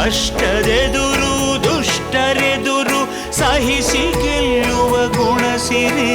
ಕಷ್ಟದೆದುರು ದುಷ್ಟರೆದುರು ಸಹಿಸಿ ಗೆಲ್ಲುವ ಗುಣಸಿರಿ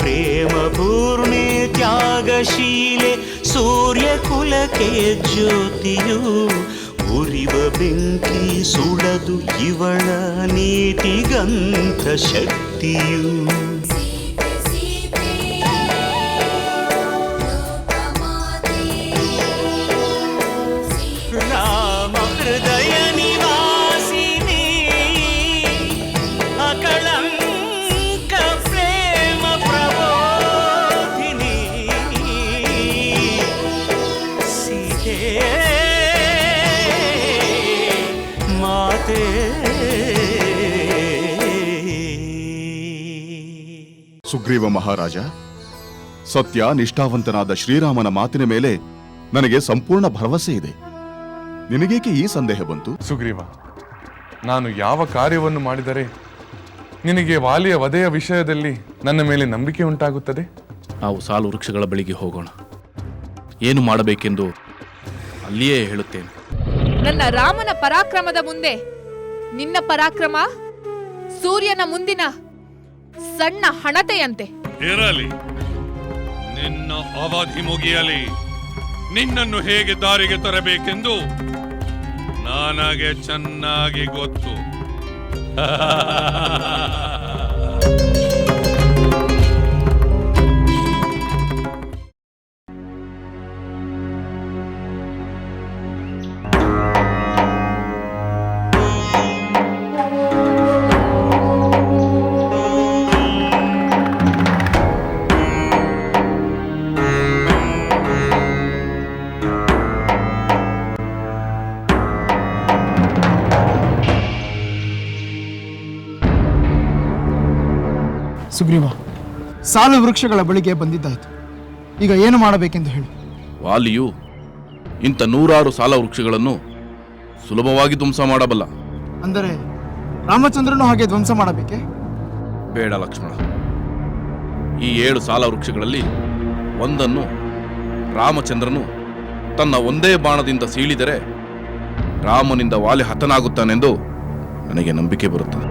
ಪ್ರೇಮ ಪೂರ್ಣೆ ತ್ಯಾಗಶೀಲೆ ಸೂರ್ಯ ಕುಲಕ್ಕೆ ಜ್ಯೋತಿಯು ಉರಿವ ಬೆಂಕಿ ಸುಡದು ಇವಳ ನೀತಿಗಂಥ ಶಕ್ತಿಯು ಸುಗ್ರೀವ ಮಹಾರಾಜ ಸತ್ಯ ನಿಷ್ಠಾವಂತನಾದ ಶ್ರೀರಾಮನ ಮಾತಿನ ಮೇಲೆ ನನಗೆ ಸಂಪೂರ್ಣ ಭರವಸೆ ಇದೆ. ನಿನಗೇಕೆ ಈ ಸಂದೇಹ ಬಂತು? ಸುಗ್ರೀವ ನಾನು ಯಾವ ಕಾರ್ಯವನ್ನು ಮಾಡಿದರೆ ನಿನಗೆ ವಾಲಿಯ ವಧೆಯ ವಿಷಯದಲ್ಲಿ ನನ್ನ ಮೇಲೆ ನಂಬಿಕೆ ಉಂಟಾಗುತ್ತದೆ? ನಾವು ಸಾಲು ವೃಕ್ಷಗಳ ಬಳಿಗೆ ಹೋಗೋಣ. ಏನು ಮಾಡಬೇಕೆಂದು ಅಲ್ಲಿಯೇ ಹೇಳುತ್ತೇನೆ. ನನ್ನ ರಾಮನ ಪರಾಕ್ರಮದ ಮುಂದೆ ನಿನ್ನ ಪರಾಕ್ರಮ ಸೂರ್ಯನ ಮುಂದಿನ ಸಣ್ಣ ಹಣತೆಯಂತೆ. ಇರಲಿ. ನಿನ್ನ ಅವಧಿ ಮುಗಿಯಲಿ. ನಿನ್ನನ್ನು ಹೇಗೆ ದಾರಿಗೆ ತರಬೇಕೆಂದು ನನಗೆ ಚೆನ್ನಾಗಿ ಗೊತ್ತು. ಸುಗ್ರೀವ ಸಾಲು ವೃಕ್ಷಗಳ ಬಳಿಗೆ ಬಂದಿದ್ದಾಯಿತು. ಈಗ ಏನು ಮಾಡಬೇಕೆಂದು ಹೇಳಿ. ವಾಲಿಯು ಇಂಥ ನೂರಾರು ಸಾಲ ವೃಕ್ಷಗಳನ್ನು ಸುಲಭವಾಗಿ ಧ್ವಂಸ ಮಾಡಬಲ್ಲ. ಅಂದರೆ ರಾಮಚಂದ್ರನು ಹಾಗೆ ಧ್ವಂಸ ಮಾಡಬೇಕೆ? ಬೇಡ ಲಕ್ಷ್ಮಣ. ಈ ಏಳು ಸಾಲ ವೃಕ್ಷಗಳಲ್ಲಿ ಒಂದನ್ನು ರಾಮಚಂದ್ರನು ತನ್ನ ಒಂದೇ ಬಾಣದಿಂದ ಸೀಳಿದರೆ ರಾಮನಿಂದ ವಾಲಿ ಹತನಾಗುತ್ತಾನೆಂದು ನನಗೆ ನಂಬಿಕೆ ಬರುತ್ತದೆ.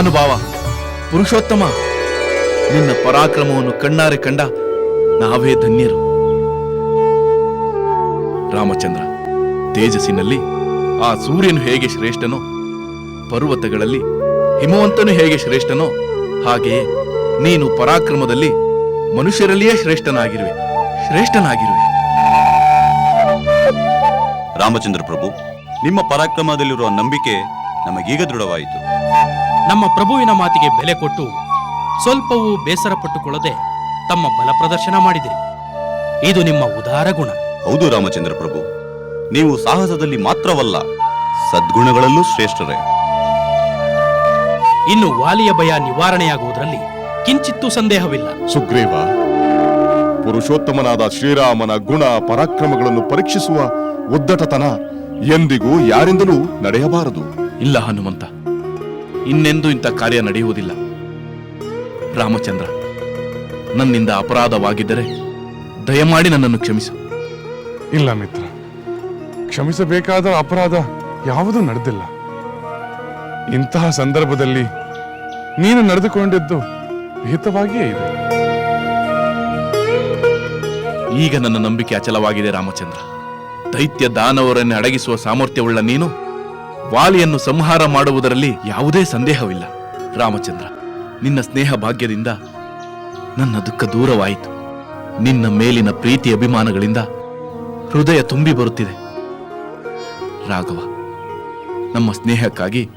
ಮಹಾನುಭಾವ, ಪುರುಷೋತ್ತಮ, ನಿನ್ನ ಪರಾಕ್ರಮವನ್ನು ಕಣ್ಣಾರೆ ಕಂಡ ನಾವೇ ಧನ್ಯರು. ರಾಮಚಂದ್ರ, ತೇಜಸ್ಸಿನಲ್ಲಿ ಆ ಸೂರ್ಯನು ಹೇಗೆ ಶ್ರೇಷ್ಠನೋ, ಪರ್ವತಗಳಲ್ಲಿ ಹಿಮವಂತನು ಹೇಗೆ ಶ್ರೇಷ್ಠನೋ, ಹಾಗೆಯೇ ನೀನು ಪರಾಕ್ರಮದಲ್ಲಿ ಮನುಷ್ಯರಲ್ಲಿಯೇ ಶ್ರೇಷ್ಠನಾಗಿರುವೆ ಶ್ರೇಷ್ಠನಾಗಿರುವೆ. ರಾಮಚಂದ್ರ ಪ್ರಭು, ನಿಮ್ಮ ಪರಾಕ್ರಮದಲ್ಲಿರುವ ನಂಬಿಕೆ ನಮಗೀಗ ದೃಢವಾಯಿತು. ನಮ್ಮ ಪ್ರಭುವಿನ ಮಾತಿಗೆ ಬೆಲೆ ಕೊಟ್ಟು ಸ್ವಲ್ಪವೂ ಬೇಸರ ಪಟ್ಟುಕೊಳ್ಳದೆ ತಮ್ಮ ಬಲ ಪ್ರದರ್ಶನ ಮಾಡಿದಿರಿ. ಇದು ನಿಮ್ಮ ಉದಾರ ಗುಣ. ಹೌದು ರಾಮಚಂದ್ರ ಪ್ರಭು ನೀವು ಸಾಹಸದಲ್ಲಿ ಮಾತ್ರವಲ್ಲ ಸದ್ಗುಣಗಳಲ್ಲೂ ಶ್ರೇಷ್ಠರೇ. ಇನ್ನು ವಾಲಿಯ ಭಯ ನಿವಾರಣೆಯಾಗುವುದರಲ್ಲಿ ಕಿಂಚಿತ್ತೂ ಸಂದೇಹವಿಲ್ಲ. ಸುಗ್ರೀವ ಪುರುಷೋತ್ತಮನಾದ ಶ್ರೀರಾಮನ ಗುಣ ಪರಾಕ್ರಮಗಳನ್ನು ಪರೀಕ್ಷಿಸುವ ಉದ್ದಟತನ ಎಂದಿಗೂ ಯಾರಿಂದಲೂ ನಡೆಯಬಾರದು. ಇಲ್ಲ ಹನುಮಂತ ಇನ್ನೆಂದೂ ಇಂಥ ಕಾರ್ಯ ನಡೆಯುವುದಿಲ್ಲ. ರಾಮಚಂದ್ರ ನನ್ನಿಂದ ಅಪರಾಧವಾಗಿದ್ದರೆ ದಯಮಾಡಿ ನನ್ನನ್ನು ಕ್ಷಮಿಸು. ಇಲ್ಲ ಮಿತ್ರ ಕ್ಷಮಿಸಬೇಕಾದ ಅಪರಾಧ ಯಾವುದೂ ನಡೆದಿಲ್ಲ. ಇಂತಹ ಸಂದರ್ಭದಲ್ಲಿ ನೀನು ನಡೆದುಕೊಂಡಿದ್ದು ವಿಹಿತವಾಗಿಯೇ ಇದೆ. ಈಗ ನನ್ನ ನಂಬಿಕೆ ಅಚಲವಾಗಿದೆ ರಾಮಚಂದ್ರ. ದೈತ್ಯ ದಾನವರನ್ನು ಅಡಗಿಸುವ ಸಾಮರ್ಥ್ಯವುಳ್ಳ ನೀನು ವಾಲಿಯನ್ನು ಸಂಹಾರ ಮಾಡುವುದರಲ್ಲಿ ಯಾವುದೇ ಸಂದೇಹವಿಲ್ಲ. ರಾಮಚಂದ್ರ, ನಿನ್ನ ಸ್ನೇಹ ಭಾಗ್ಯದಿಂದ ನನ್ನ ದುಃಖ ದೂರವಾಯಿತು. ನಿನ್ನ ಮೇಲಿನ ಪ್ರೀತಿ ಅಭಿಮಾನಗಳಿಂದ ಹೃದಯ ತುಂಬಿ ಬರುತ್ತಿದೆ. ರಾಘವ, ನಮ್ಮ ಸ್ನೇಹಕ್ಕಾಗಿ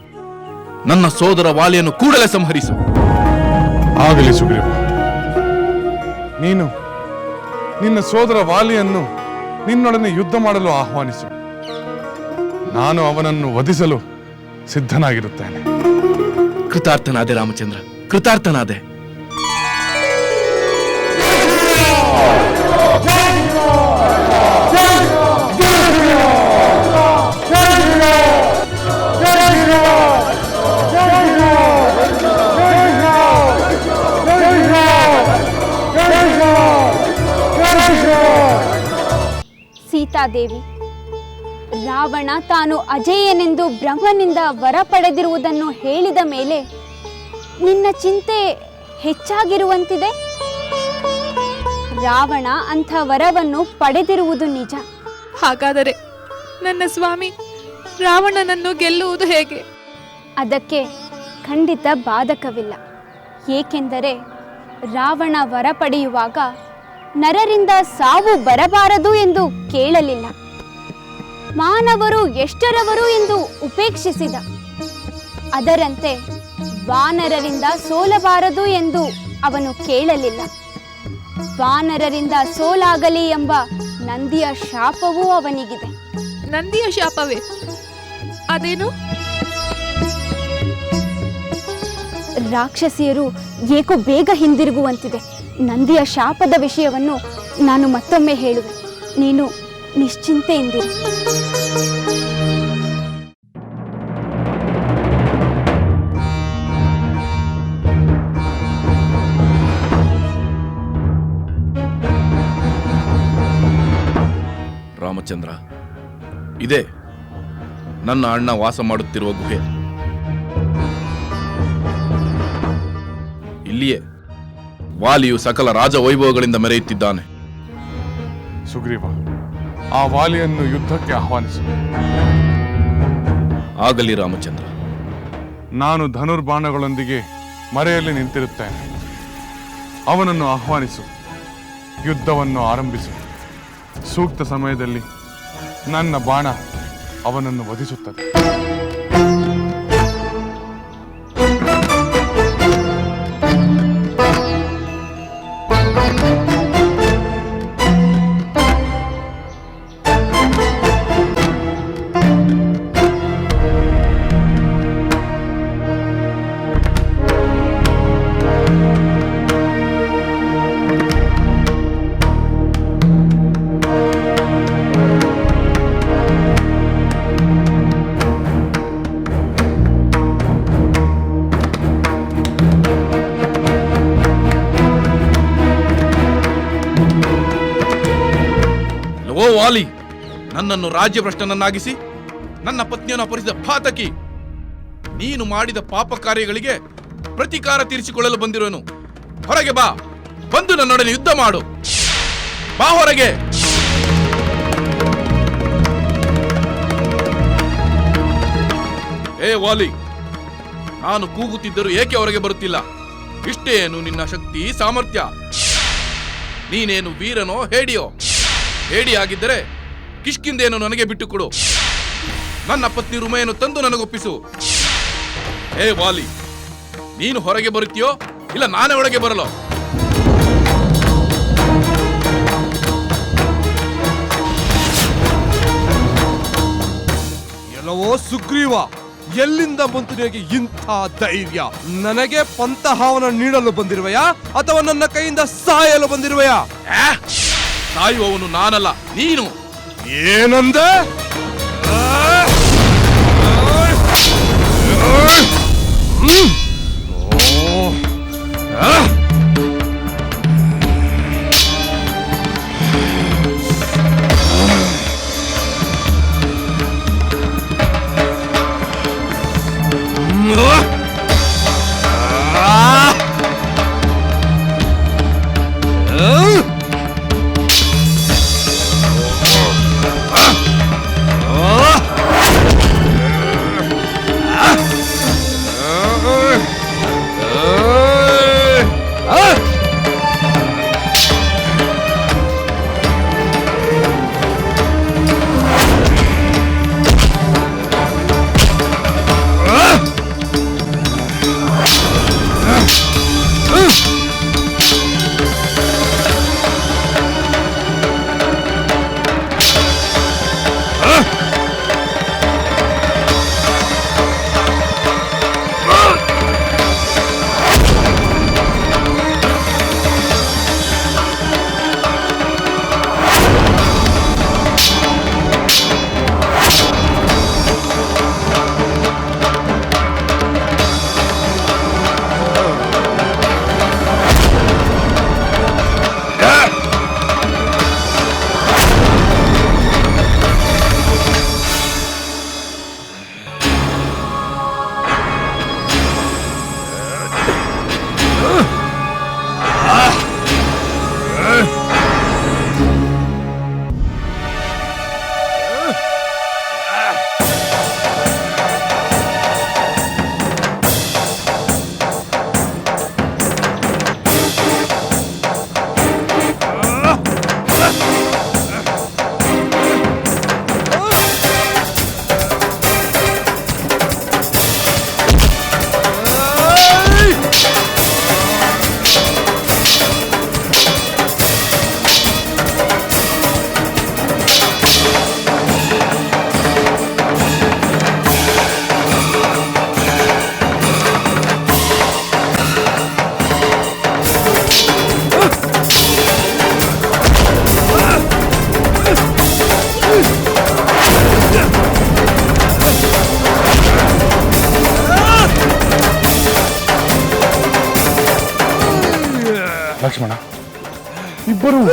ನನ್ನ ಸೋದರ ವಾಲಿಯನ್ನು ಕೂಡಲೇ ಸಂಹರಿಸು. ಆಗಲಿ ಸುಗ್ರೀವ. ನೀನು ನಿನ್ನ ಸೋದರ ವಾಲಿಯನ್ನು ನಿನ್ನೊಡನೆ ಯುದ್ಧ ಮಾಡಲು ಆಹ್ವಾನಿಸು. ನಾನು ಅವನನ್ನು ವಧಿಸಲು ಸಿದ್ಧನಾಗಿರುತ್ತೇನೆ. ಕೃತಾರ್ಥನಾದೆ ರಾಮಚಂದ್ರ ಕೃತಾರ್ಥನಾದೆ. ಸೀತಾದೇವಿ ರಾವಣ ತಾನು ಅಜೇಯನೆಂದು ಬ್ರಹ್ಮನಿಂದ ವರ ಪಡೆದಿರುವುದನ್ನು ಹೇಳಿದ ಮೇಲೆ ನಿನ್ನ ಚಿಂತೆ ಹೆಚ್ಚಾಗಿರುವಂತಿದೆ? ರಾವಣ ಅಂಥ ವರವನ್ನು ಪಡೆದಿರುವುದು ನಿಜ. ಹಾಗಾದರೆ ನನ್ನ ಸ್ವಾಮಿ ರಾವಣನನ್ನು ಗೆಲ್ಲುವುದು ಹೇಗೆ? ಅದಕ್ಕೆ ಖಂಡಿತ ಬಾಧಕವಿಲ್ಲ. ಏಕೆಂದರೆ ರಾವಣ ವರ ಪಡೆಯುವಾಗ ನರರಿಂದ ಸಾವು ಬರಬಾರದು ಎಂದು ಕೇಳಲಿಲ್ಲ. ಮಾನವರು ಎಷ್ಟರವರು ಎಂದು ಉಪೇಕ್ಷಿಸಿದ. ಅದರಂತೆ ವಾನರರಿಂದ ಸೋಲಬಾರದು ಎಂದು ಅವನು ಕೇಳಲಿಲ್ಲ. ವಾನರರಿಂದ ಸೋಲಾಗಲಿ ಎಂಬ ನಂದಿಯ ಶಾಪವೂ ಅವನಿಗಿದೆ. ನಂದಿಯ ಶಾಪವೇ? ಅದೇನು? ರಾಕ್ಷಸಿಯರು ಏಕೋ ಬೇಗ ಹಿಂದಿರುಗುವಂತಿದೆ. ನಂದಿಯ ಶಾಪದ ವಿಷಯವನ್ನು ನಾನು ಮತ್ತೊಮ್ಮೆ ಹೇಳುವೆ. ನೀನು ನಿಶ್ಚಿಂತೆಯಿಂದಿರು ರಾಮಚಂದ್ರ ಇದೆ ನನ್ನ ಅಣ್ಣ ವಾಸ ಮಾಡುತ್ತಿರುವ ಗುಹೆ. ಇಲ್ಲಿಯೇ ವಾಲಿಯು ಸಕಲ ರಾಜವೈಭವಗಳಿಂದ ಮೆರೆಯುತ್ತಿದ್ದಾನೆ. ಸುಗ್ರೀವ ಆ ವಾಲಿಯನ್ನು ಯುದ್ಧಕ್ಕೆ ಆಹ್ವಾನಿಸು. ಆಗಲಿ ರಾಮಚಂದ್ರ. ನಾನು ಧನುರ್ಬಾಣಗಳೊಂದಿಗೆ ಮರೆಯಲ್ಲಿ ನಿಂತಿರುತ್ತೇನೆ. ಅವನನ್ನು ಆಹ್ವಾನಿಸು ಯುದ್ಧವನ್ನು ಆರಂಭಿಸು. ಸೂಕ್ತ ಸಮಯದಲ್ಲಿ ನನ್ನ ಬಾಣ ಅವನನ್ನು ವಧಿಸುತ್ತದೆ. ವಾಲಿ, ನನ್ನನ್ನು ರಾಜ್ಯಭ್ರಷ್ಟನನ್ನಾಗಿಸಿ, ನನ್ನ ಪತ್ನಿಯನ್ನು ಅಪರಿಸಿದ ಪಾತಕಿ ನೀನು ಮಾಡಿದ ಪಾಪ ಕಾರ್ಯಗಳಿಗೆ ಪ್ರತಿಕಾರ ತೀರಿಸಿಕೊಳ್ಳಲು ಬಂದಿರುವನು ಹೊರಗೆ ಬಾ, ಬಂದು ನನ್ನೊಡನೆ ಯುದ್ಧ ಮಾಡು. ಬಾ ಹೊರಗೆ. ಏ ವಾಲಿ, ನಾನು ಕೂಗುತ್ತಿದ್ದರೂ ಏಕೆ ಹೊರಗೆ ಬರುತ್ತಿಲ್ಲ? ಇಷ್ಟೇನು ನಿನ್ನ ಶಕ್ತಿ, ಸಾಮರ್ಥ್ಯ? ನೀನೇನು ವೀರನೋ, ಹೇಡಿಯೋ? ಹೇಡಿ ಆಗಿದ್ದರೆ ಕಿಷ್ಕಿಂದೇನು ನನಗೆ ಬಿಟ್ಟುಕೊಡು. ನನ್ನ ಪತ್ನಿ ರುಮೆಯನ್ನು ತಂದು ನನಗೊಪ್ಪಿಸು. ಹೇ ವಾಲಿ ನೀನು ಹೊರಗೆ ಬರುತ್ತೀಯೋ ಇಲ್ಲ ನಾನೇ ಒಳಗೆ ಬರಲೋ? ಎಲ್ಲವೋ ಸುಗ್ರೀವ ಎಲ್ಲಿಂದ ಬಂತು ನಿನಗೆ ಇಂಥ ಧೈರ್ಯ? ನನಗೆ ಪಂತಹಾವನ ನೀಡಲು ಬಂದಿರುವೆಯಾ ಅಥವಾ ನನ್ನ ಕೈಯಿಂದ ಸಾಯಲು ಬಂದಿರುವಯಾ! ಸಾಯುವವನು ನಾನಲ್ಲ ನೀನು. ಏನಂದೆ?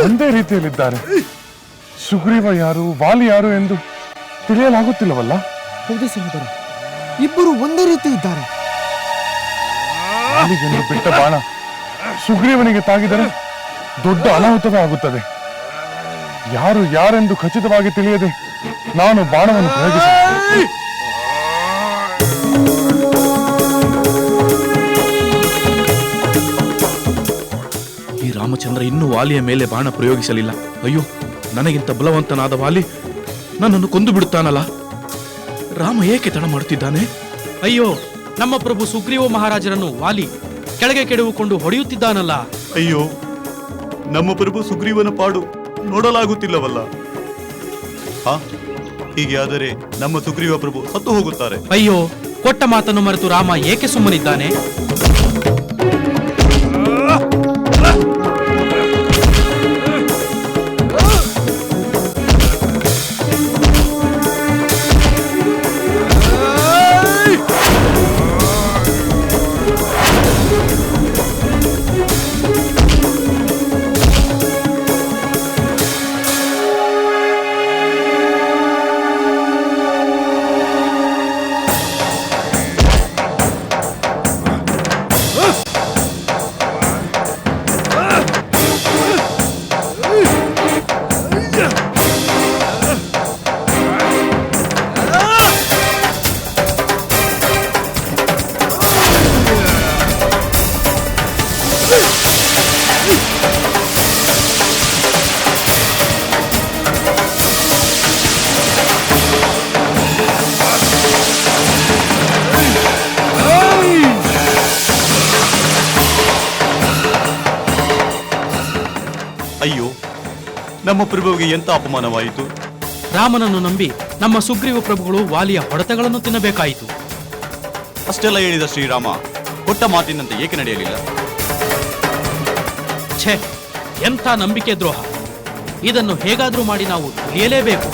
ಒಂದೇ ರೀತಿಯಲ್ಲಿದ್ದಾರೆ. ಸುಗ್ರೀವ ಯಾರು ವಾಲಿ ಯಾರು ಎಂದು ತಿಳಿಯಲಾಗುತ್ತಿಲ್ಲವಲ್ಲ? ಹೌದು ಸಹೋದರ ಇಬ್ಬರು ಒಂದೇ ರೀತಿ ಇದ್ದಾರೆ. ವಾಲಿಗೆಂದು ಬಿಟ್ಟ ಬಾಣ ಸುಗ್ರೀವನಿಗೆ ತಾಗಿದರೆ ದೊಡ್ಡ ಅನಾಹುತವೇ ಆಗುತ್ತದೆ. ಯಾರು ಯಾರೆಂದು ಖಚಿತವಾಗಿ ತಿಳಿಯದೆ ನಾನು ಬಾಣವನ್ನು ಪ್ರಯೋಗಿಸ ರಾಮಚಂದ್ರ ಇನ್ನೂ ವಾಲಿಯ ಮೇಲೆ ಬಾಣ ಪ್ರಯೋಗಿಸಲಿಲ್ಲ. ಅಯ್ಯೋ ನನಗಿಂತ ಬಲವಂತನಾದ ವಾಲಿ ನನ್ನನ್ನು ಕೊಂದು ಬಿಡುತ್ತಾನಲ್ಲ? ರಾಮ ಏಕೆ ತಡ ಮಾಡುತ್ತಿದ್ದಾನೆ? ಅಯ್ಯೋ ನಮ್ಮ ಪ್ರಭು ಸುಗ್ರೀವ ಮಹಾರಾಜರನ್ನು ವಾಲಿ ಕೆಳಗೆ ಕೆಡವುಕೊಂಡು ಹೊಡೆಯುತ್ತಿದ್ದಾನಲ್ಲ? ಅಯ್ಯೋ ನಮ್ಮ ಪ್ರಭು ಸುಗ್ರೀವನ ಪಾಡು ನೋಡಲಾಗುತ್ತಿಲ್ಲವಲ್ಲ? ಹಾ ಹೀಗೆ ಆದರೆ ನಮ್ಮ ಸುಗ್ರೀವ ಪ್ರಭು ಸತ್ತು ಹೋಗುತ್ತಾರೆ. ಅಯ್ಯೋ ಕೊಟ್ಟ ಮಾತನ್ನು ಮರೆತು ರಾಮ ಏಕೆ ಸುಮ್ಮನಿದ್ದಾನೆ? ನಮ್ಮ ಪ್ರಭುವಿಗೆ ಎಂತ ಅಪಮಾನವಾಯಿತು? ರಾಮನನ್ನು ನಂಬಿ ನಮ್ಮ ಸುಗ್ರೀವ ಪ್ರಭುಗಳು ವಾಲಿಯ ಹೊಡೆತಗಳನ್ನು ತಿನ್ನಬೇಕಾಯಿತು. ಅಷ್ಟೆಲ್ಲ ಹೇಳಿದ ಶ್ರೀರಾಮ, ಕೊಟ್ಟ ಮಾತಿನಂತೆ ಏಕೆ ನಡೆಯಲಿಲ್ಲ? ಛೇ, ಎಂಥ ನಂಬಿಕೆ ದ್ರೋಹ. ಇದನ್ನು ಹೇಗಾದರೂ ಮಾಡಿ ನಾವು ತಿಳಿಯಲೇಬೇಕು.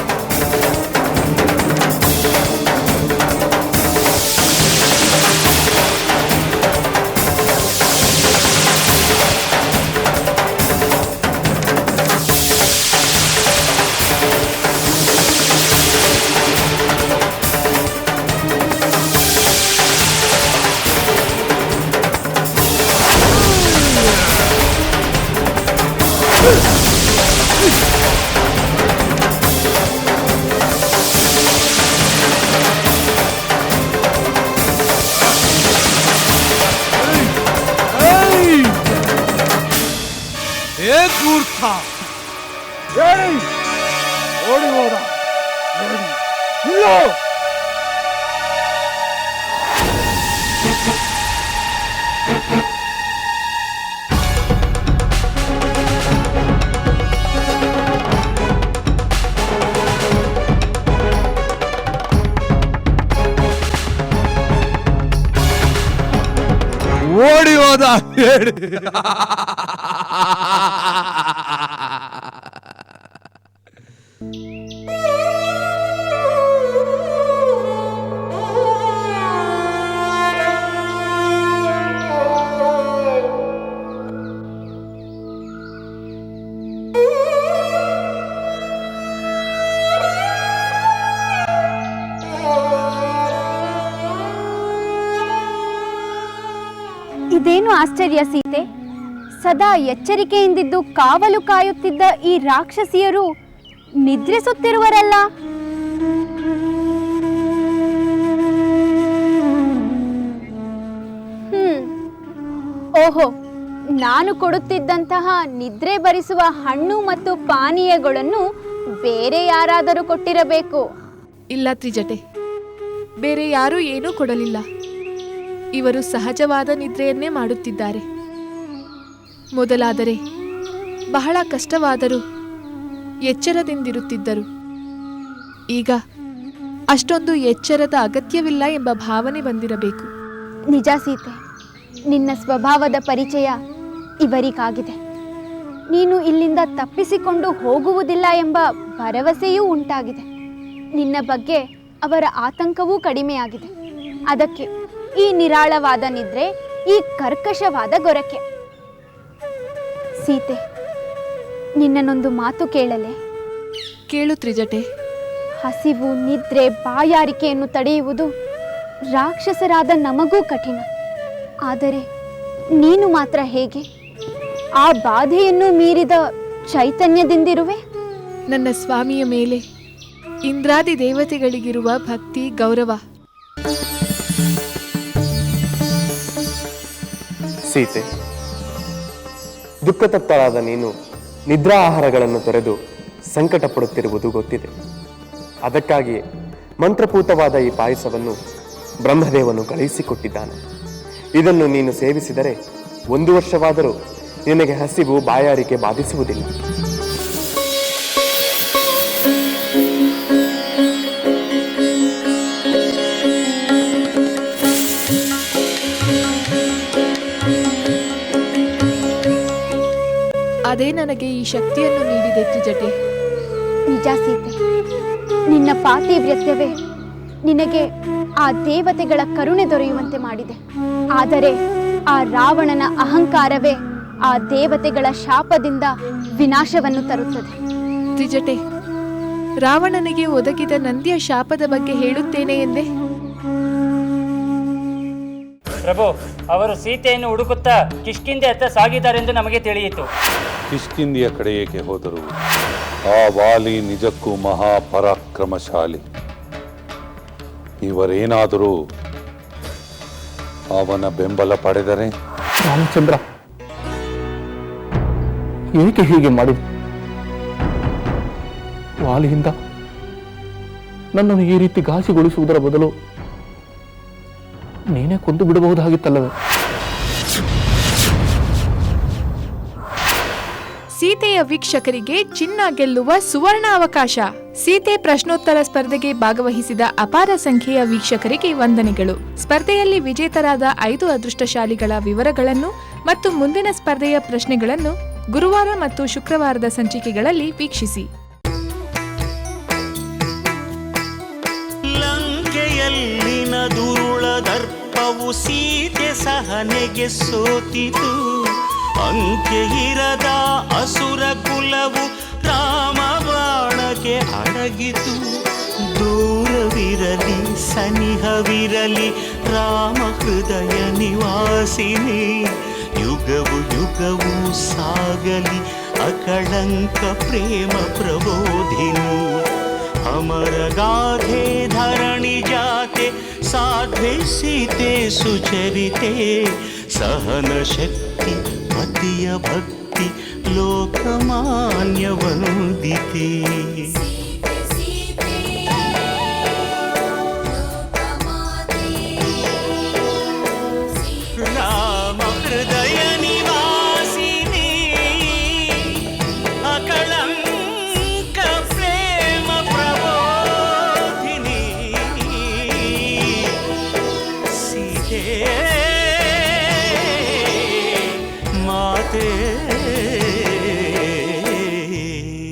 ಏ ಧೂರ್ತ ಓಡಿ ಹೋದ ನಿಲ್ಲು ಓಡಿ ಹೋದ ಹೇಳಿ ಇದೇನು ಆಶ್ಚರ್ಯ ಸೀತೆ ಸದಾ ಎಚ್ಚರಿಕೆಯಿಂದಿದ್ದು ಕಾವಲು ಕಾಯುತ್ತಿದ್ದ ಈ ರಾಕ್ಷಸಿಯರು ನಿದ್ರಿಸುತ್ತಿರುವರಲ್ಲ. ಹ್ಮ್. ಓಹೋ, ನಾನು ಕೊಡುತ್ತಿದ್ದಂತಹ ನಿದ್ರೆ ಬರಿಸುವ ಹಣ್ಣು ಮತ್ತು ಪಾನೀಯಗಳನ್ನು ಬೇರೆ ಯಾರಾದರೂ ಕೊಟ್ಟಿರಬೇಕು. ಇಲ್ಲ ತ್ರಿಜಟೆ, ಬೇರೆ ಯಾರೂ ಏನೂ ಕೊಡಲಿಲ್ಲ. ಇವರು ಸಹಜವಾದ ನಿದ್ರೆಯನ್ನೇ ಮಾಡುತ್ತಿದ್ದಾರೆ. ಮೊದಲಾದರೆ ಬಹಳ ಕಷ್ಟವಾದರೂ ಎಚ್ಚರದಿಂದಿರುತ್ತಿದ್ದರು. ಈಗ ಅಷ್ಟೊಂದು ಎಚ್ಚರದ ಅಗತ್ಯವಿಲ್ಲ ಎಂಬ ಭಾವನೆ ಬಂದಿರಬೇಕು. ನಿಜ ಸೀತೆ, ನಿನ್ನ ಸ್ವಭಾವದ ಪರಿಚಯ ಇವರಿಗಾಗಿದೆ. ನೀನು ಇಲ್ಲಿಂದ ತಪ್ಪಿಸಿಕೊಂಡು ಹೋಗುವುದಿಲ್ಲ ಎಂಬ ಭರವಸೆಯೂ ಉಂಟಾಗಿದೆ. ನಿನ್ನ ಬಗ್ಗೆ ಅವರ ಆತಂಕವೂ ಕಡಿಮೆಯಾಗಿದೆ. ಅದಕ್ಕೆ ಈ ನಿರಾಳವಾದ ನಿದ್ರೆ, ಈ ಕರ್ಕಶವಾದ ಗೊರಕೆ. ಸೀತೆ ನಿನ್ನನ್ನೊಂದು ಮಾತು ಕೇಳಲೆ. ಕೇಳು ತ್ರಿಜಟೆ. ಹಸಿವು ನಿದ್ರೆ ಬಾಯಾರಿಕೆಯನ್ನು ತಡೆಯುವುದು ರಾಕ್ಷಸರಾದ ನಮಗೂ ಕಠಿಣ. ಆದರೆ ನೀನು ಮಾತ್ರ ಹೇಗೆ? ಆ ಬಾಧೆಯನ್ನು ಮೀರಿದ ಚೈತನ್ಯದಿಂದಿರುವೆ? ನನ್ನ ಸ್ವಾಮಿಯ ಮೇಲೆ ಇಂದ್ರಾದಿ ದೇವತೆಗಳಿಗಿರುವ ಭಕ್ತಿ ಗೌರವ. ಸೀತೆ ದುಃಖತಪ್ತರಾದ ನೀನು ನಿದ್ರಾ ಆಹಾರಗಳನ್ನು ತೊರೆದು ಸಂಕಟ ಪಡುತ್ತಿರುವುದು ಗೊತ್ತಿದೆ. ಅದಕ್ಕಾಗಿಯೇ ಮಂತ್ರಪೂತವಾದ ಈ ಪಾಯಸವನ್ನು ಬ್ರಹ್ಮದೇವನು ಕಳುಹಿಸಿಕೊಟ್ಟಿದ್ದಾನೆ. ಇದನ್ನು ನೀನು ಸೇವಿಸಿದರೆ ಒಂದು ವರ್ಷವಾದರೂ ನಿನಗೆ ಹಸಿವು ಬಾಯಾರಿಕೆ ಬಾಧಿಸುವುದಿಲ್ಲ. ಅದೇ ನನಗೆ ಈ ಶಕ್ತಿಯನ್ನು ನೀಡಿದೆ ತ್ರಿಜಟೆ ನಿಜ ಸೀತೆ ನಿನ್ನ ಪಾತಿವ್ರತ್ಯವೇ ನಿನಗೆ ಆ ದೇವತೆಗಳ ಕರುಣೆ ದೊರೆಯುವಂತೆ ಮಾಡಿದೆ. ಆದರೆ ಆ ರಾವಣನ ಅಹಂಕಾರವೇ ಆ ದೇವತೆಗಳ ಶಾಪದಿಂದ ವಿನಾಶವನ್ನು ತರುತ್ತದೆ. ತ್ರಿಜಟೆ ರಾವಣನಿಗೆ ಒದಗಿದ ನಂದಿಯ ಶಾಪದ ಬಗ್ಗೆ ಹೇಳುತ್ತೇನೆ ಎಂದೆ? ಪ್ರಭು ಅವರು ಸೀತೆಯನ್ನು ಹುಡುಕುತ್ತಾ ಕಿಷ್ಕಿಂದೆ ಹತ್ತ ಸಾಗಿದ್ದಾರೆಂದು ನಮಗೆ ತಿಳಿಯಿತು. ಕಿಷ್ಕಿಂದಿಯ ಕಡೆ ಏಕೆ ಹೋದರು ಆ ವಾಲಿ ನಿಜಕ್ಕೂ ಮಹಾಪರಾಕ್ರಮಶಾಲಿ ಇವರೇನಾದರೂ ಅವನ ಬೆಂಬಲ ಪಡೆದರೆ? ರಾಮಚಂದ್ರ, ಏಕೆ ಹೀಗೆ ಮಾಡಿ ವಾಲಿಯಿಂದ ನನ್ನನ್ನು ಈ ರೀತಿ ಘಾಸಿಗೊಳಿಸುವುದರ ಬದಲು ನೀನೇ ಕೊಂದು ಬಿಡಬಹುದಾಗಿತ್ತಲ್ಲವೇ? ಸೀತೆಯ ವೀಕ್ಷಕರಿಗೆ ಚಿನ್ನ ಗೆಲ್ಲುವ ಸುವರ್ಣ ಅವಕಾಶ. ಸೀತೆ ಪ್ರಶ್ನೋತ್ತರ ಸ್ಪರ್ಧೆಗೆ ಭಾಗವಹಿಸಿದ ಅಪಾರ ಸಂಖ್ಯೆಯ ವೀಕ್ಷಕರಿಗೆ ವಂದನೆಗಳು. ಸ್ಪರ್ಧೆಯಲ್ಲಿ ವಿಜೇತರಾದ ಐದು ಅದೃಷ್ಟಶಾಲಿಗಳ ವಿವರಗಳನ್ನು ಮತ್ತು ಮುಂದಿನ ಸ್ಪರ್ಧೆಯ ಪ್ರಶ್ನೆಗಳನ್ನು ಗುರುವಾರ ಮತ್ತು ಶುಕ್ರವಾರದ ಸಂಚಿಕೆಗಳಲ್ಲಿ ವೀಕ್ಷಿಸಿ. ಸೀತೆ ಸಹನೆಗೆ ಸೋತಿತು. ಅಂಕೆ ಇರದ ಅಸುರ ಕುಲವು ರಾಮ ಬಾಣಕ್ಕೆ ಅಡಗಿತು ದೂರವಿರಲಿ ಸನಿಹವಿರಲಿ ರಾಮ ಹೃದಯ ನಿವಾಸಿನಿ ಯುಗವು ಯುಗವು ಸಾಗಲಿ ಅಕಳಂಕ ಪ್ರೇಮ ಪ್ರಬೋಧಿನಿ ಅಮರ ಗಾಧೆ ಧರಣಿ ಜಾತೆ ಸಾಧ್ವೆ ಸೀತೆ ಸುಚರಿತೆ ಸಹನ ಶಕ್ತಿ ಪತಿಯ ಭಕ್ತಿ ಲೋಕಮಾನ್ಯ ವಂದಿತೆ